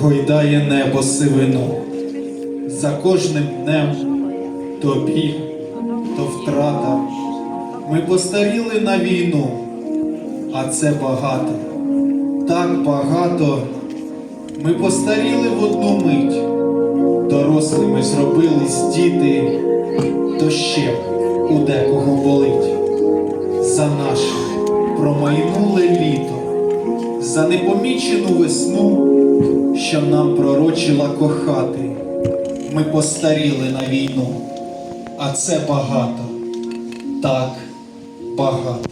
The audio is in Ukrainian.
Гойдає небо сивину. За кожним днем то біль, то втрата. Ми постаріли на війну, а це багато, так багато. Ми постаріли в одну мить. Дорослими зробились діти, то ще у декого болить. За наше промайнуле літо, за непомічену весну, що нам пророчила кохати. Ми постаріли на війну, а це багато, так багато.